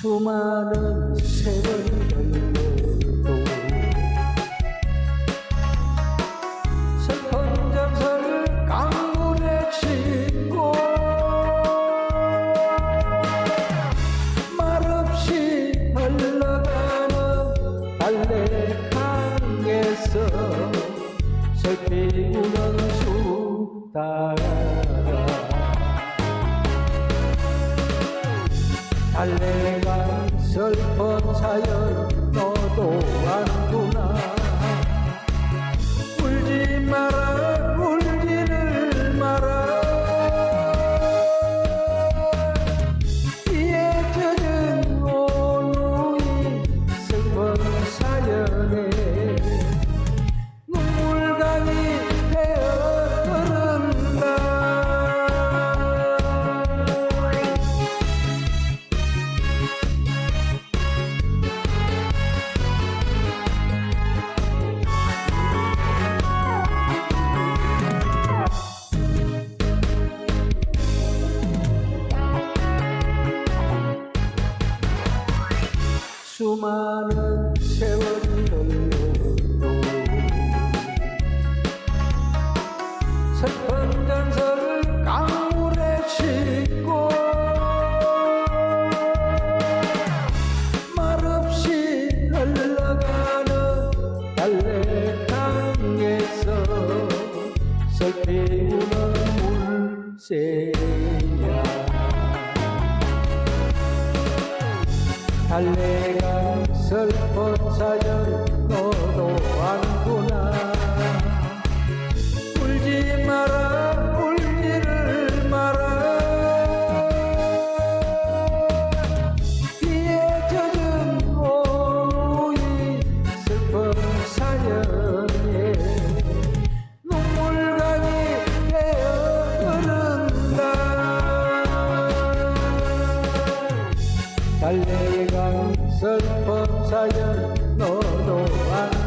수많은 세월 달래가 슬 수많은 세월이 흘러도 슬픈 전설을 강물에 싣고 말없이 흘러가는 달래강에서 슬피 우는 물새야 달래가 슬픈 사연 너도 안구 달래강 서포 사연 노노한